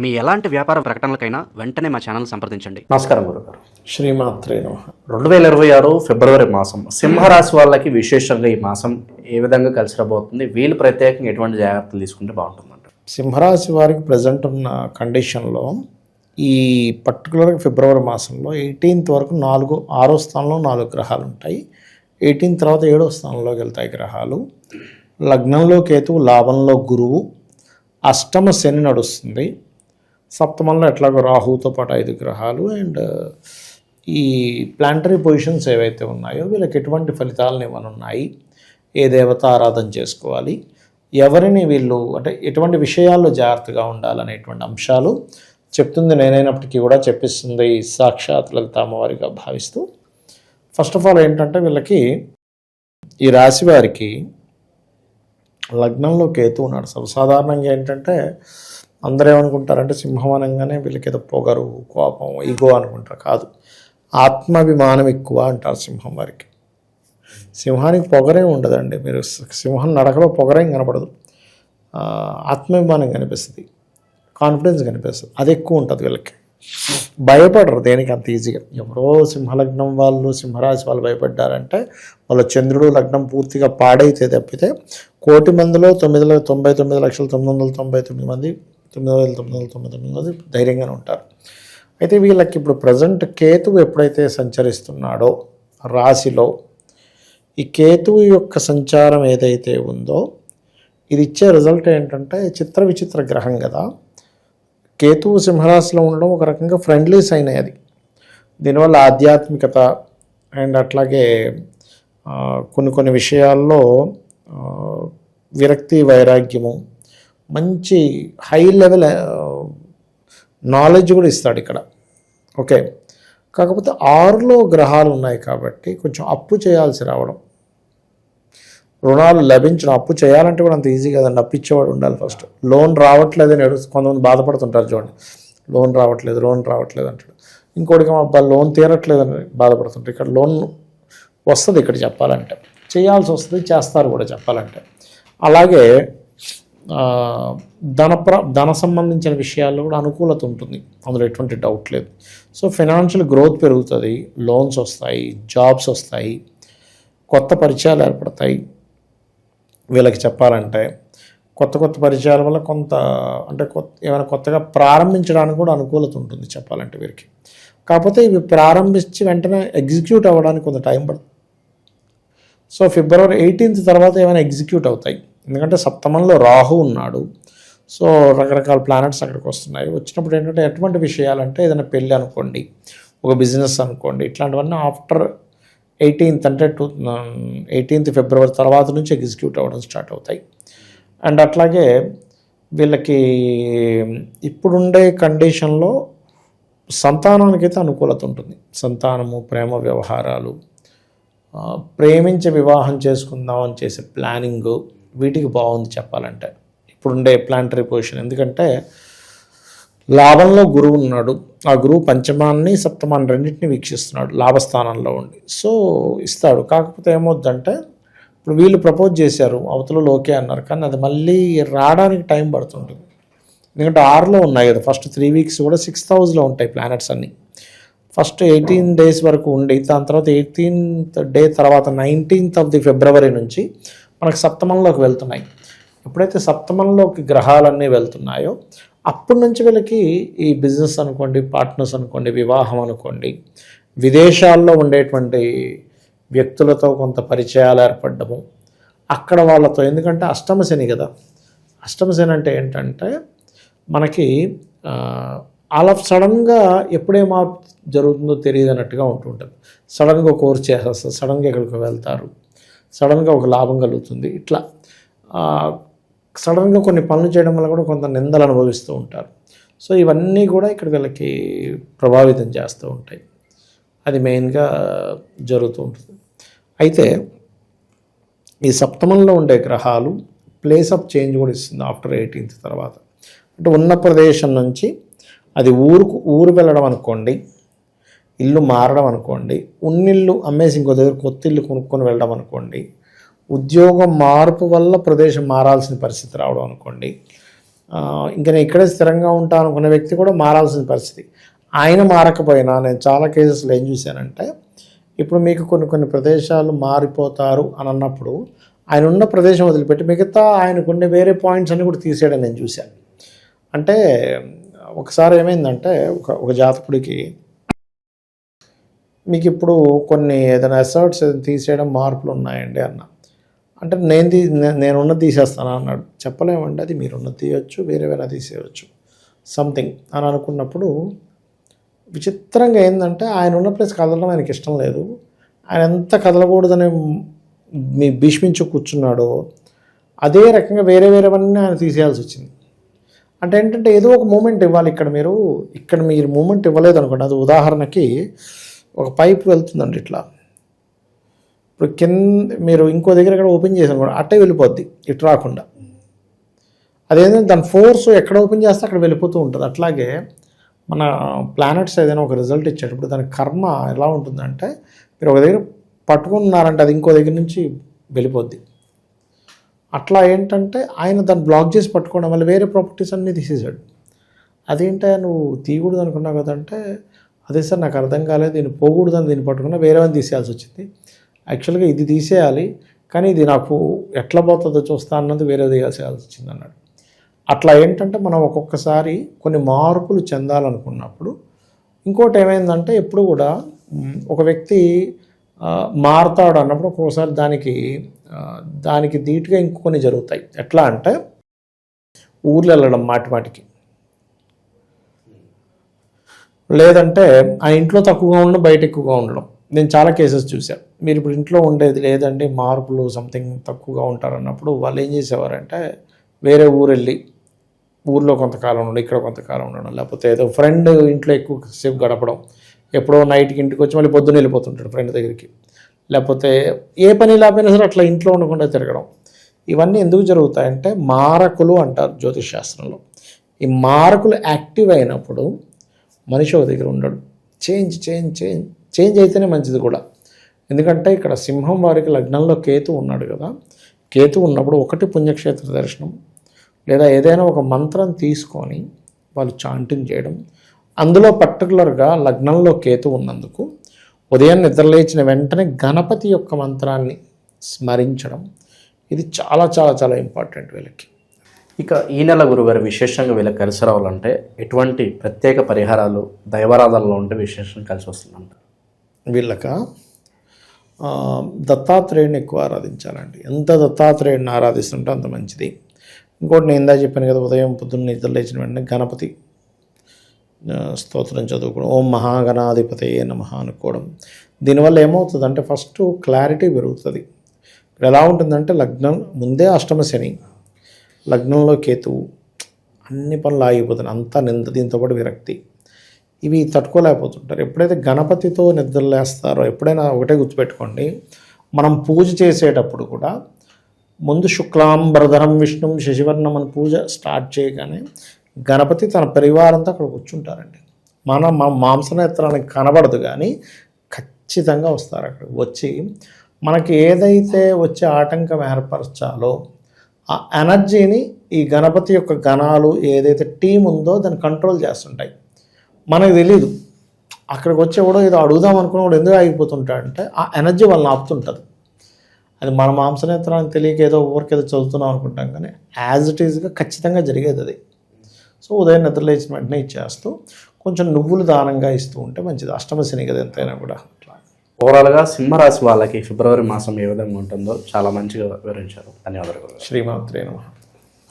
మీ ఎలాంటి వ్యాపార ప్రకటనలకైనా వెంటనే మా ఛానల్ సంప్రదించండి. నమస్కారం గురుగారు. శ్రీమాత్రే రెండు వేల ఇరవై ఆరు ఫిబ్రవరి మాసం సింహరాశి వాళ్ళకి విశేషంగా ఈ మాసం ఏ విధంగా కలిసి రాబోతుంది వీళ్ళు ప్రత్యేకంగా ఎటువంటి జాగ్రత్తలు తీసుకుంటే బాగుంటుందంట సింహరాశి వారికి ప్రజెంట్ ఉన్న కండిషన్లో ఈ పర్టికులర్గా ఫిబ్రవరి మాసంలో ఎయిటీన్త్ వరకు నాలుగు ఆరో స్థానంలో నాలుగు గ్రహాలు ఉంటాయి. ఎయిటీన్త్ తర్వాత ఏడో స్థానంలోకి వెళ్తాయి గ్రహాలు. లగ్నంలో కేతువు లాభంలో గురువు. అష్టమ శని నడుస్తుంది. సప్తమంలో ఎట్లాగో రాహుతో పాటు ఐదు గ్రహాలు అండ్ ఈ ప్లాంటరీ పొజిషన్స్ ఏవైతే ఉన్నాయో వీళ్ళకి ఎటువంటి ఫలితాలను ఏమైనా ఉన్నాయి ఏ దేవత ఆరాధన చేసుకోవాలి? ఎవరిని వీళ్ళు అంటే ఎటువంటి విషయాల్లో జాగ్రత్తగా ఉండాలనేటువంటి అంశాలు చెప్తుంది నేనైనప్పటికీ కూడా చెప్పిస్తుంది సాక్షాత్ లలిత అమ్మవారిగా భావిస్తూ. ఫస్ట్ ఆఫ్ ఆల్ ఏంటంటే వీళ్ళకి ఈ రాశి వారికి లగ్నంలో కేతు ఉన్నాడు. సర్వసాధారణంగా ఏంటంటే అందరూ ఏమనుకుంటారంటే సింహం అనగానే వీళ్ళకి ఏదో పొగరు కోపం ఈగో అనుకుంటారు. కాదు. ఆత్మాభిమానం ఎక్కువ అంటారు సింహం వారికి. సింహానికి పొగరే ఉండదండి. మీరు సింహం నడకలో పొగరేం కనపడదు. ఆత్మాభిమానం కనిపిస్తుంది. కాన్ఫిడెన్స్ కనిపిస్తుంది. అది ఎక్కువ ఉంటుంది వీళ్ళకి. భయపడరు దేనికి అంత ఈజీగా ఎవరో సింహలగ్నం వాళ్ళు సింహరాశి వాళ్ళు భయపడ్డారంటే వాళ్ళ చంద్రుడు లగ్నం పూర్తిగా పాడైతే తప్పితే కోటి మందిలో తొమ్మిది తొంభై తొమ్మిది లక్షల తొమ్మిది వందల తొంభై తొమ్మిది మంది తొమ్మిది వేల తొమ్మిది వందల తొమ్మిది తొమ్మిది ధైర్యంగానే ఉంటారు. అయితే వీళ్ళకి ఇప్పుడు ప్రజెంట్ కేతువు ఎప్పుడైతే సంచరిస్తున్నాడో రాశిలో ఈ కేతువు యొక్క సంచారం ఏదైతే ఉందో ఇది ఇచ్చే రిజల్ట్ ఏంటంటే చిత్ర విచిత్ర గ్రహం కదా. కేతువు సింహరాశిలో ఉండడం ఒక రకంగా ఫ్రెండ్లీ సైన్ అది. దీనివల్ల ఆధ్యాత్మికత అండ్ అట్లాగే కొన్ని కొన్ని విషయాల్లో విరక్తి వైరాగ్యము మంచి హై లెవెల్ నాలెడ్జ్ కూడా ఇస్తాడు ఇక్కడ. ఓకే కాకపోతే ఆరులో గ్రహాలు ఉన్నాయి కాబట్టి కొంచెం అప్పు చేయాల్సి రావడం. రుణాలు లభించడం అప్పు చేయాలంటే కూడా అంత ఈజీ కదండి. అప్పు ఇచ్చేవాడు ఉండాలి ఫస్ట్ లోన్ రావట్లేదని ఎడు కొంతమంది బాధపడుతుంటారు చూడండి. లోన్ రావట్లేదు లోన్ రావట్లేదు అంటాడు. ఇంకోటికి అబ్బా లోన్ తీరట్లేదని బాధపడుతుంటారు. ఇక్కడ లోన్ వస్తుంది ఇక్కడ చెప్పాలంటే. చేయాల్సి వస్తుంది చేస్తారు కూడా చెప్పాలంటే. అలాగే ధన ప్ర ధన సంబంధించిన విషయాల్లో కూడా అనుకూలత ఉంటుంది. అందులో ఎటువంటి డౌట్ లేదు. సో ఫైనాన్షియల్ గ్రోత్ పెరుగుతుంది లోన్స్ వస్తాయి జాబ్స్ వస్తాయి కొత్త పరిచయాలు ఏర్పడతాయి. వీళ్ళకి చెప్పాలంటే కొత్త కొత్త పరిచయాల వల్ల కొంత అంటే కొత్త ఏమైనా కొత్తగా ప్రారంభించడానికి కూడా అనుకూలత ఉంటుంది చెప్పాలంటే వీరికి. కాకపోతే ఇవి ప్రారంభించి వెంటనే ఎగ్జిక్యూట్ అవ్వడానికి కొంత టైం పడుతుంది. సో ఫిబ్రవరి ఎయిటీన్త్ తర్వాత ఏమైనా ఎగ్జిక్యూట్ అవుతాయి. ఎందుకంటే సప్తమంలో రాహు ఉన్నాడు. సో రకరకాల ప్లానెట్స్ అక్కడికి వస్తున్నాయి. వచ్చినప్పుడు ఏంటంటే ఎటువంటి విషయాలంటే ఏదైనా పెళ్ళి అనుకోండి ఒక బిజినెస్ అనుకోండి ఇట్లాంటివన్నీ ఆఫ్టర్ ఎయిటీన్త్ అంటే టూ ఎయిటీన్త్ ఫిబ్రవరి తర్వాత నుంచి ఎగ్జిక్యూట్ అవ్వడం స్టార్ట్ అవుతాయి. అండ్ అట్లాగే వీళ్ళకి ఇప్పుడుండే కండిషన్లో సంతానానికైతే అనుకూలత ఉంటుంది. సంతానము ప్రేమ వ్యవహారాలు ప్రేమించి వివాహం చేసుకుందామని చేసే ప్లానింగు వీటికి బాగుంది చెప్పాలంటే. ఇప్పుడుండే ప్లాంటరీ పొజిషన్. ఎందుకంటే లాభంలో గురువు ఉన్నాడు. ఆ గురువు పంచమాన్ని సప్తమాన్ని రెండింటిని వీక్షిస్తున్నాడు. లాభస్థానంలో ఉండి. సో ఇస్తాడు. కాకపోతే ఏమవుద్దంటే ఇప్పుడు వీళ్ళు ప్రపోజ్ చేశారు. అవతల ఓకే అన్నారు. కానీ అది మళ్ళీ రావడానికి టైం పడుతుంటుంది. ఎందుకంటే ఆరులో ఉన్నాయి కదా. ఫస్ట్ త్రీ వీక్స్ కూడా సిక్స్ హౌస్లో ఉంటాయి ప్లానెట్స్ అన్నీ. ఫస్ట్ ఎయిటీన్ డేస్ వరకు ఉండి దాని తర్వాత ఎయిటీన్త్ డే తర్వాత నైన్టీన్త్ ఆఫ్ ది ఫిబ్రవరి నుంచి మనకు సప్తమంలోకి వెళ్తున్నాయి. ఎప్పుడైతే సప్తమంలోకి గ్రహాలన్నీ వెళ్తున్నాయో అప్పటి నుంచి వీళ్ళకి ఈ బిజినెస్ అనుకోండి పార్ట్నర్స్ అనుకోండి వివాహం అనుకోండి విదేశాల్లో ఉండేటువంటి వ్యక్తులతో కొంత పరిచయాలు ఏర్పడము అక్కడ వాళ్ళతో ఎందుకంటే అష్టమశని కదా. అష్టమశని అంటే ఏంటంటే మనకి ఆల్ ఆఫ్ సడన్గా ఎప్పుడే మార్పు జరుగుతుందో తెలియదు అన్నట్టుగా ఉంటుంటుంది. సడన్గా కోర్స్ చేసేస్తారు సడన్గా ఎక్కడికి వెళ్తారు. సడన్గా ఒక లాభం కలుగుతుంది. ఇట్లా సడన్గా కొన్ని పనులు చేయడం వల్ల కూడా కొంత నిందలు అనుభవిస్తూ ఉంటారు. సో ఇవన్నీ కూడా ఇక్కడ వీళ్ళకి ప్రభావితం చేస్తూ ఉంటాయి. అది మెయిన్గా జరుగుతూ ఉంటుంది. అయితే ఈ సప్తమంలో ఉండే గ్రహాలు ప్లేస్ ఆఫ్ చేంజ్ కూడా ఇస్తుంది ఆఫ్టర్ ఎయిటీన్త్ తర్వాత. అంటే ఉన్న ప్రదేశం నుంచి అది ఊరుకు ఊరు వెళ్ళడం అనుకోండి ఇల్లు మారడం అనుకోండి ఉన్నిల్లు అమ్మేసి ఇంకో దగ్గర కొత్త ఇల్లు కొనుక్కొని వెళ్ళడం అనుకోండి ఉద్యోగం మార్పు వల్ల ప్రదేశం మారాల్సిన పరిస్థితి రావడం అనుకోండి ఇంకా నేను ఇక్కడే స్థిరంగా ఉంటాను అనుకున్న వ్యక్తి కూడా మారాల్సిన పరిస్థితి. ఆయన మారకపోయినా నేను చాలా కేసెస్లో ఏం చూశానంటే ఇప్పుడు మీకు కొన్ని కొన్ని ప్రదేశాలు మారిపోతారు అని అన్నప్పుడు ఆయన ఉన్న ప్రదేశం వదిలిపెట్టి మిగతా ఆయనకున్న వేరే పాయింట్స్ అన్ని కూడా తీసేయడం నేను చూశాను. అంటే ఒకసారి ఏమైందంటే ఒక ఒక జాతకుడికి మీకు ఇప్పుడు కొన్ని ఏదైనా ఎసర్ట్స్ తీసేయడం మార్పులు ఉన్నాయండి అన్న. అంటే నేను తీ నే- నేనున్నది తీసేస్తాను అన్నాడు. చెప్పలేమండి అది మీరున్నది తీయవచ్చు వేరే వేరే తీసేయచ్చు. సంథింగ్ అని అనుకున్నప్పుడు విచిత్రంగా ఏంటంటే ఆయన ఉన్న ప్లేస్ కదలడం ఆయనకి ఇష్టం లేదు. ఆయన ఎంత కదలకూడదని మీ భీష్మించు కూర్చున్నాడో అదే రకంగా వేరే వేరేవన్నీ ఆయన తీసేయాల్సి వచ్చింది. అంటే ఏంటంటే ఏదో ఒక మూమెంట్ ఇవ్వాలి ఇక్కడ మీరు. ఇక్కడ మీరు మూమెంట్ ఇవ్వలేదు అనుకోండి అది ఉదాహరణకి ఒక పైప్ వెళ్తుందండి ఇట్లా. ఇప్పుడు కింద మీరు ఇంకో దగ్గర ఇక్కడ ఓపెన్ చేసాను కూడా అట్టే వెళ్ళిపోద్ది ఇటు రాకుండా. అదేంటంటే దాని ఫోర్స్ ఎక్కడ ఓపెన్ చేస్తే అక్కడ వెళ్ళిపోతూ ఉంటుంది. అట్లాగే మన ప్లానెట్స్ ఏదైనా ఒక రిజల్ట్ ఇచ్చేటప్పుడు దాని కర్మ ఎలా ఉంటుందంటే మీరు ఒక దగ్గర పట్టుకున్నారంటే అది ఇంకో దగ్గర నుంచి వెళ్ళిపోద్ది. అట్లా ఏంటంటే ఆయన దాన్ని బ్లాక్ చేసి పట్టుకోవడం వల్ల వేరే ప్రాపర్టీస్ అన్నీ తీసేసాడు అదేంటే నువ్వు తీయకూడదు అనుకున్నావు కదంటే అదే సార్ నాకు అర్థం కాలేదు. దీన్ని పోకూడదని దీన్ని పట్టుకున్నా వేరే తీసేయాల్సి వచ్చింది. యాక్చువల్గా ఇది తీసేయాలి కానీ ఇది నాకు ఎట్లా పోతుందో చూస్తా అన్నది వేరే తీయాల్సి వచ్చింది అన్నాడు. అట్లా ఏంటంటే మనం ఒక్కొక్కసారి కొన్ని మార్పులు చెందాలనుకున్నప్పుడు ఇంకోటి ఏమైందంటే ఎప్పుడు కూడా ఒక వ్యక్తి మారుతాడు మారతాడు అన్నప్పుడు ఒక్కొక్కసారి దానికి దానికి ధీటుగా ఇంకొన్ని జరుగుతాయి. ఎట్లా అంటే ఊర్లు వెళ్ళడం మాటి మాటికి. లేదంటే ఆ ఇంట్లో తక్కువగా ఉండడం బయట ఎక్కువగా ఉండడం. నేను చాలా కేసెస్ చూశాను. మీరు ఇప్పుడు ఇంట్లో ఉండేది లేదండి మార్పులు సంథింగ్ తక్కువగా ఉంటారు అన్నప్పుడు వాళ్ళు ఏం చేసేవారంటే వేరే ఊరు వెళ్ళి ఊర్లో కొంతకాలం ఉండడం ఇక్కడ కొంతకాలం ఉండడం లేకపోతే ఏదో ఫ్రెండ్ ఇంట్లో ఎక్కువ సేపు గడపడం. ఎప్పుడో నైట్కి ఇంటికి వచ్చి మళ్ళీ పొద్దున్న వెళ్ళిపోతుంటాడు ఫ్రెండ్ దగ్గరికి. లేకపోతే ఏ పని లేకపోయినా సరే అట్లా ఇంట్లో ఉండకుండా తిరగడం. ఇవన్నీ ఎందుకు జరుగుతాయంటే మారకులు అంటారు జ్యోతిష్ శాస్త్రంలో. ఈ మారకులు యాక్టివ్ అయినప్పుడు మనిషి ఒక దగ్గర ఉండడు. చేంజ్ చేంజ్ చేంజ్ చేంజ్ అయితేనే మంచిది కూడా. ఎందుకంటే ఇక్కడ సింహం వారికి లగ్నంలో కేతు ఉన్నాడు కదా. కేతు ఉన్నప్పుడు ఒకటి పుణ్యక్షేత్ర దర్శనం లేదా ఏదైనా ఒక మంత్రం తీసుకొని వాళ్ళు చాంటింగ్ చేయడం. అందులో పర్టికులర్గా లగ్నంలో కేతు ఉన్నందుకు ఉదయం నిద్రలేచిన వెంటనే గణపతి యొక్క మంత్రాన్ని స్మరించడం. ఇది చాలా చాలా చాలా ఇంపార్టెంట్ వీళ్ళకి. ఇక ఈ నెల గురుగారు విశేషంగా వీళ్ళకి కలిసి రావాలంటే ఎటువంటి ప్రత్యేక పరిహారాలు దైవారాధనలో ఉంటే విశేషంగా కలిసి వస్తుందంట. వీళ్ళక? దత్తాత్రేయుని ఎక్కువ ఆరాధించాలండి. ఎంత దత్తాత్రేయుడిని ఆరాధిస్తుంటే అంత మంచిది. ఇంకోటి నేను ఇందా చెప్పాను కదా ఉదయం పొద్దున్న నిద్ర లేచిన వెంటనే గణపతి స్తోత్రం చదువుకోవడం. ఓం మహాగణాధిపతయే నమ అనుకోవడం. దీనివల్ల ఏమవుతుందంటే ఫస్ట్ క్లారిటీ పెరుగుతుంది. ఎలా ఉంటుందంటే లగ్నం ముందే అష్టమ శని లగ్నంలో కేతువు అన్ని పనులు ఆగిపోతున్నాయి అంతా నింద దీంతో పాటు విరక్తి. ఇవి తట్టుకోలేకపోతుంటారు. ఎప్పుడైతే గణపతితో నిద్రలేస్తారో ఎప్పుడైనా ఒకటే గుర్తుపెట్టుకోండి. మనం పూజ చేసేటప్పుడు కూడా ముందు శుక్లాంబరధరం విష్ణు శశివర్ణం అని పూజ స్టార్ట్ చేయగానే గణపతి తన పరివారంతో అక్కడ కూర్చుంటారండి. మన మా మాంసనేత్రానికి కనబడదు కానీ ఖచ్చితంగా వస్తారు అక్కడ. వచ్చి మనకి ఏదైతే వచ్చే ఆటంకం ఏర్పరచాలో ఆ ఎనర్జీని ఈ గణపతి యొక్క గణాలు ఏదైతే టీం ఉందో దాన్ని కంట్రోల్ చేస్తుంటాయి. మనకు తెలియదు అక్కడికి వచ్చి కూడా ఏదో అడుగుదాం అనుకున్నవాడు ఎందుకు ఆగిపోతుంటాడంటే ఆ ఎనర్జీ వాళ్ళని ఆపుతుంటుంది. అది మన మాంసనేత్రానికి తెలియక ఏదో ఊరికేదో ఏదో చదువుతున్నాం అనుకుంటాం కానీ యాజ్ ఇట్ ఈజ్గా ఖచ్చితంగా జరిగేది అది. సో ఉదయం నిద్ర లేచిన వెంటనే ఇచ్చేస్తూ కొంచెం నువ్వులు దానంగా ఇస్తూ ఉంటే మంచిది. అష్టమ శని కదా ఎంతైనా కూడా. ఓవరాల్గా సింహరాశి వాళ్ళకి ఫిబ్రవరి మాసం ఏ విధంగా ఉంటుందో చాలా మంచిగా వివరించారు. ధన్యవాదాలు. శ్రీమాత్రే నమ.